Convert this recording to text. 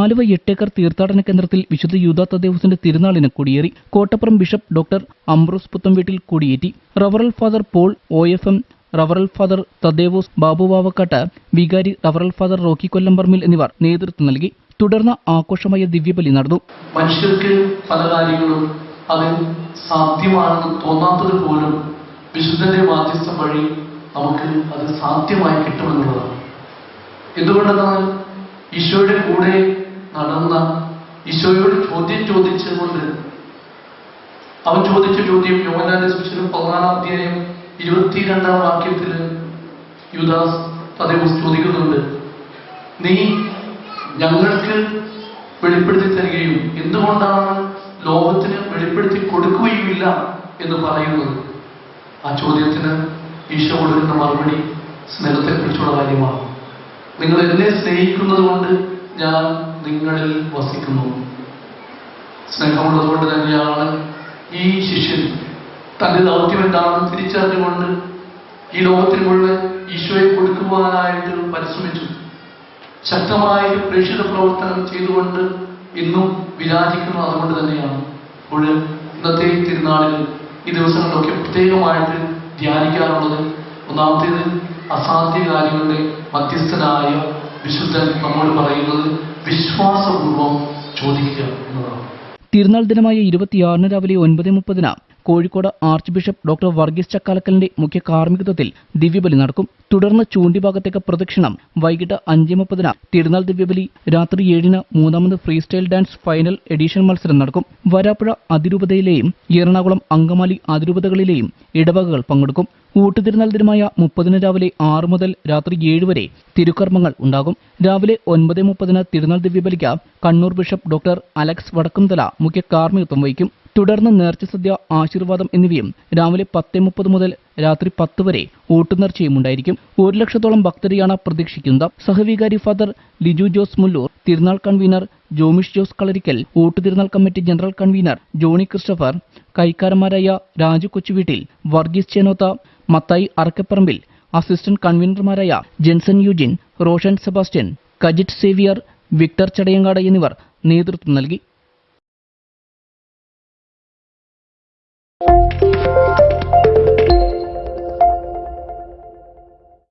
ആലുവ എട്ടേക്കർ തീർത്ഥാടന കേന്ദ്രത്തിൽ വിശുദ്ധ യൂദാ തദ്ദേവസിന്റെ തിരുനാളിന് കൊടിയേറി Kottappuram bishop doctor Ambrose പുത്തംവീട്ടിൽ കൊടിയേറ്റി. റവറൽ father Paul O F M റവറൽ father തദ്ദേവോസ് Babu വാവക്കാട്ട് വികാരി റവറൽ ഫാദർ റോക്കി കൊല്ലംപറമ്പിൽ എന്നിവർ നേതൃത്വം നൽകി. തുടർന്ന് ആഘോഷമായ ദിവ്യബലി നടന്നു. മനുഷ്യർക്ക് പല കാര്യങ്ങളും അത് സാധ്യമാണെന്ന് തോന്നാത്തത് പോലും വിശുദ്ധന്റെ മാധ്യസ്ഥം വഴി നമുക്ക് അത് സാധ്യമായി കിട്ടുമെന്നുള്ളതാണ്. എന്തുകൊണ്ടെന്നാൽ ഈശോയുടെ കൂടെ നടന്ന ഈശോയോട് ചോദ്യം ചോദിച്ചുകൊണ്ട് അവൻ ചോദിച്ച ചോദ്യം യോനാന്റെ സുവിശേഷം പതിനാലാം അധ്യായം ഇരുപത്തിരണ്ടാം വാക്യത്തിൽ യുദാസ് തദേവസ് ചോദിക്കുന്നുണ്ട്. നീ ഞങ്ങൾക്ക് വെളിപ്പെടുത്തി തരികയും എന്തുകൊണ്ടാണ് ലോകത്തിന് വെളിപ്പെടുത്തി കൊടുക്കുകയുമില്ല? എന്ന് പറയുന്നത്. ആ ചോദ്യത്തിന് ഈശോ കൊടുക്കുന്ന മറുപടി സ്നേഹത്തെക്കുറിച്ചുള്ള കാര്യമാണ്. നിങ്ങൾ എന്നെ സ്നേഹിക്കുന്നത് കൊണ്ട് ഞാൻ നിങ്ങളിൽ വസിക്കുന്നു. സ്നേഹമുള്ളതുകൊണ്ട് തന്നെയാണ് ഈ ശിഷ്യൻ തന്റെ ദൗത്യം എന്താണെന്ന് തിരിച്ചറിഞ്ഞുകൊണ്ട് ഈ ലോകത്തിന് മുഴുവൻ ഈശോയെ കൊടുക്കുവാനായിട്ട് പരിശ്രമിച്ചു. ശക്തമായ പ്രേക്ഷിത പ്രവർത്തനം ചെയ്തുകൊണ്ട് ഇന്നും വിരാജിക്കുന്നത് അതുകൊണ്ട് തന്നെയാണ് ഇന്നത്തെ തിരുനാളിൽ ഈ ദിവസങ്ങളിലൊക്കെ പ്രത്യേകമായിട്ട് ധ്യാനിക്കാറുള്ളത് ഒന്നാമത്തേത് അസാധ്യ കാര്യങ്ങളുടെ മധ്യസ്ഥനായ വിശുദ്ധൻ നമ്മോട് പറയുന്നത് വിശ്വാസപൂർവം ചോദിക്കുക എന്നതാണ്. തിരുനാൾ ദിനമായ ഇരുപത്തിയാറിന് രാവിലെ ഒൻപത് മുപ്പതിന് Kozhikode archbishop doctor Varghese ചക്കാലക്കലിന്റെ മുഖ്യ കാർമ്മികത്വത്തിൽ ദിവ്യബലി നടക്കും. തുടർന്ന് ചൂണ്ടിഭാഗത്തേക്ക് പ്രദക്ഷിണം. വൈകിട്ട് അഞ്ച് മുപ്പതിന് തിരുനാൾ ദിവ്യബലി രാത്രി ഏഴിന് മൂന്നാമത് freestyle dance final edition മത്സരം നടക്കും. വരാപ്പുഴ അതിരൂപതയിലെയും എറണാകുളം അങ്കമാലി അതിരൂപതകളിലെയും ഇടവകകൾ പങ്കെടുക്കും. ഊട്ടുതിരുനാൾ ദിനമായ മുപ്പതിന് രാവിലെ ആറ് മുതൽ രാത്രി ഏഴ് വരെ തിരുക്കർമ്മങ്ങൾ ഉണ്ടാകും. രാവിലെ ഒൻപത് മുപ്പതിന് തിരുനാൾ ദിവ്യബലിക്ക് Kannur bishop doctor Alex Vadakkumthala മുഖ്യ കാർമ്മികത്വം വഹിക്കും. തുടർന്ന് നേർച്ച സദ്യ ആശീർവാദം എന്നിവയും രാവിലെ പത്ത് മുപ്പത് മുതൽ രാത്രി പത്ത് വരെ ഊട്ടുനേർച്ചയും ഉണ്ടായിരിക്കും. ഒരു ലക്ഷത്തോളം ഭക്തരെയാണ് പ്രതീക്ഷിക്കുന്നത്. സഹവികാരി ഫാദർ ലിജു ജോസ് മുല്ലൂർ തിരുനാൾ കൺവീനർ ജോമിഷ് ജോസ് കളരിക്കൽ ഊട്ടുതിരുനാൾ committee general convener Johnny Christopher കൈക്കാരന്മാരായ Raju Kochuveettil Varghese ചേനോത്ത Mathai Arakkaparambil assistant കൺവീനർമാരായ Jenson Eugene Roshan Sebastian Kajit Xavier Victor Chadayangad എന്നിവർ നേതൃത്വം നൽകി.